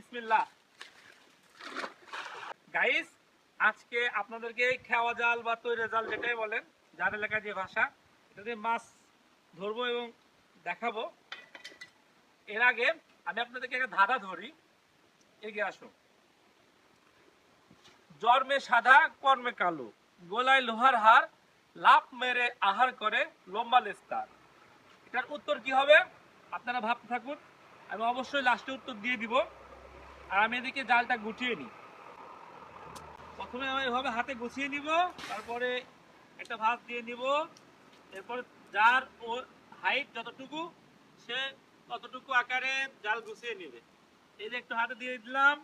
বিসমিল্লাহ। গাইস আজকে আপনাদেরকে খেওয়া জাল বা তৈরি জাল যেটাই বলেন যার এলাকার যে ভাষা, এটা মাছ ধরবো এবং দেখাবো। এর আগে আমি আপনাদেরকে একটা ধাঁধা ধরি, এগিয়ে আসো জন্মে সাদা, কর্মে কালো। গোলায় লোহার হার লাভ মেরে আহার করে লম্বা লেস্তার। এটার উত্তর কি হবে? আপনারা ভাবতে থাকুন। আমি অবশ্যই লাস্টে উত্তর দিয়ে দিব। আর আমি এদিকে জালটা গুটিয়ে নিই প্রথমে আমি এভাবে হাতে গুছিয়ে নিব, তারপরে একটা ভাত দিয়ে নিব। এরপর যার ও হাইট যতটুকু, সে ততটুকু আকারে জাল গুছিয়ে নেবে। এই যে একটু হাতে দিয়ে দিলাম।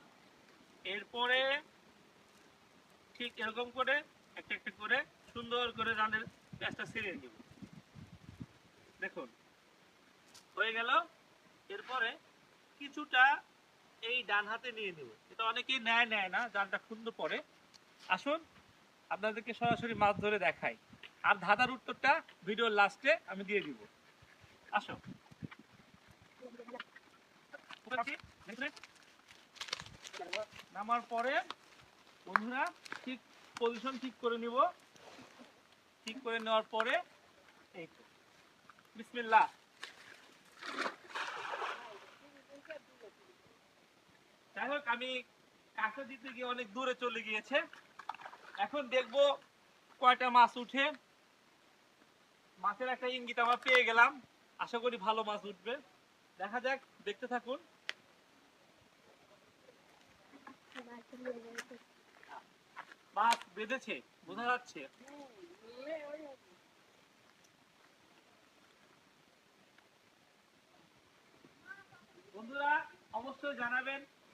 এরপরে ঠিক এরকম করে একটা একটা করে সুন্দর করে জালের প্যাঁচটা ছিঁড়ে নিব। দেখুন, হয়ে গেল। এরপরে কিছুটা এই ডান হাতে নিয়ে নেব। এটা অনেকেই নেয় নেয় না, জালটা খুন্দ পরে আসুন, আপনাদেরকে সরাসরি মাছ ধরে দেখাই। আর ধাঁধার উত্তরটা ভিডিওর লাস্টে আমি দিয়ে দিব। আসো? নামার পরে বন্ধুরা ঠিক পজিশন ঠিক করে নিব। ঠিক করে নেওয়ার পরে এই তো। বিসমিল্লাহ। যাই হোক, আমি কাছে দিতে গিয়ে অনেক দূরে চলে গিয়েছে। এখন দেখব কয়টা মাছ উঠে। মাছের একটা ইঙ্গিত আমরা পেয়ে গেলাম। আশা করি ভালো মাছ উঠবে। দেখা যাক, দেখতে থাকুন। মাছ বেঁধেছে, বোঝা যাচ্ছে। বন্ধুরা, অবশ্যই জানাবেন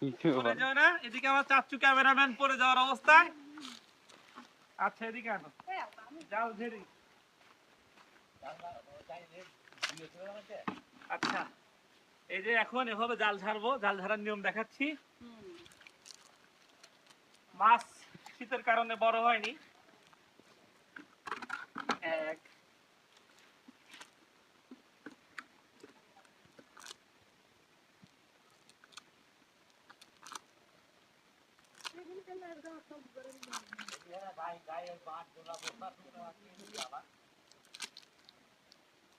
পড়ে যাও না? এদিকে আমার চাচ্চু ক্যামেরাম্যান পড়ে যাওয়ার অবস্থায়। আচ্ছা এদিকে আনো। যাও ঝেড়ি। আচ্ছা এই যে এখন এভাবে জাল নিয়ম দেখাচ্ছি। মাছ শীতের কারণে বড় হয়নি। এক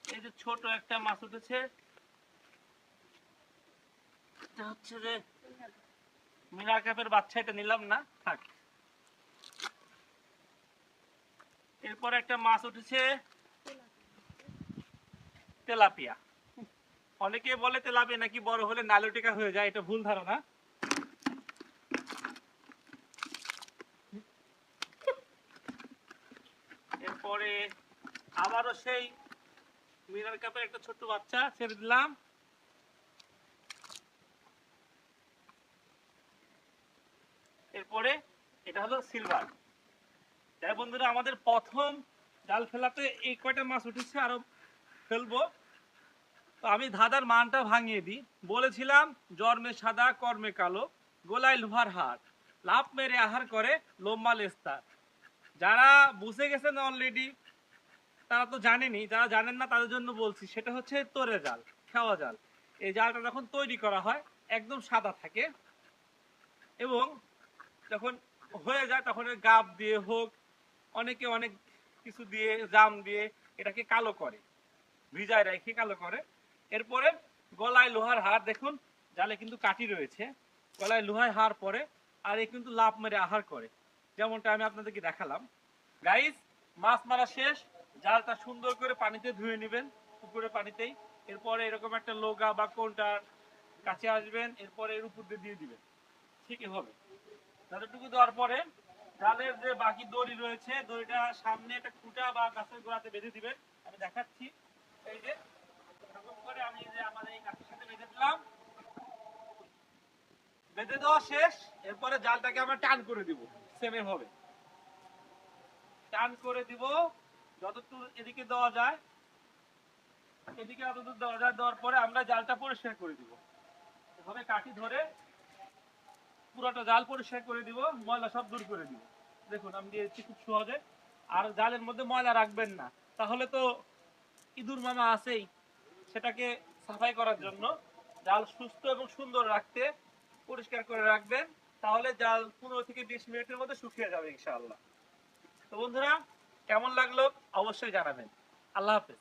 এই যে ছোট একটা মাছ উঠেছে হচ্ছে যে মিনার কাপের বাচ্চা, এটা নিলাম না, থাক। এরপর একটা মাছ উঠেছে, তেলাপিয়া। অনেকে বলে তেলাপিয়া নাকি বড় হলে নালুটিকা হয়ে যায়, এটা ভুল ধারণা। এরপরে আবারও সেই মিনার কাপের একটা ছোট্ট বাচ্চা ছেড়ে দিলাম। এরপরে এটা হলো সিলভার। তাই বন্ধুরা, আমাদের প্রথম জাল ফেলাতে এই কয়টা মাছ উঠেছে আরও ফেলব। তো আমি ধাঁধার মানটা ভাঙিয়ে দিই। বলেছিলাম, জর্মে সাদা, কর্মে কালো, গোলায় লোহার হাট লাভ মেরে আহার করে, লোম্বা লেস্তার। যারা বুঝে গেছেন অলরেডি তারা তো জানেনি, যারা জানেন না তাদের জন্য বলছি, সেটা হচ্ছে তোরে জাল, খাওয়া জাল। এই জালটা যখন তৈরি করা হয়, একদম সাদা থাকে এবং যখন হয়ে যায়, তখন গাব দিয়ে হোক, অনেকে অনেক কিছু দিয়ে, জাম দিয়ে এটাকে কালো করে, ভিজায় রেখে কালো করে। এরপরে গলায় লোহার হার, দেখুন, জালে কিন্তু কাটি রয়েছে। গলায় লোহার হার পরে, আর এ কিন্তু লাভ মেরে আহার করে। যেমনটা আমি আপনাদেরকে দেখালাম। গাইস মাছ মারা শেষ। জালটা সুন্দর করে পানিতে ধুয়ে নেবেন, পুকুরের পানিতেই। এরপরে এরকম একটা লোগা বা কোনটার কাছে আসবেন, এরপরে এর উপর দিয়ে দিয়ে দিবেন। ঠিক হবে। যতটুকু দেওয়ার পরে জালের যে বাকি দড়ি রয়েছে, দড়িটা সামনে একটা খুঁটা বা গাছের গোড়াতে বেঁধে দিবেন। আমি দেখাচ্ছি। এই যে করে আমি যে আমার এই গাছের সাথে বেঁধে দিলাম। বেঁধে দেওয়া শেষ। এরপরে জালটাকে আমরা টান করে দিব। সেমে ভাবে টান করে দিব, যতটুকু এদিকে দেওয়া যায়, এদিকে যতদূর দেওয়া যায়, দেওয়ার পরে আমরা জালটা পরিষ্কার করে দিব। এভাবে কাঠি ধরে পুরোটা জাল পরিষ্কার করে দিব, ময়লা সব দূর করে দিব। দেখুন, আমি দিয়েছি খুব সহজে। আর জালের মধ্যে ময়লা রাখবেন না। তাহলে তো ইঁদুর মামা আছেই, সেটাকে সাফাই করার জন্য। জাল সুস্থ এবং সুন্দর রাখতে, পরিষ্কার করে রাখবেন। তাহলে জাল পনেরো থেকে বিশ মিনিটের মধ্যে শুকিয়ে যাবে ইনশাআল্লাহ। তো বন্ধুরা, কেমন লাগল? অবশ্যই জানাবেন। আল্লাহ হাফেজ।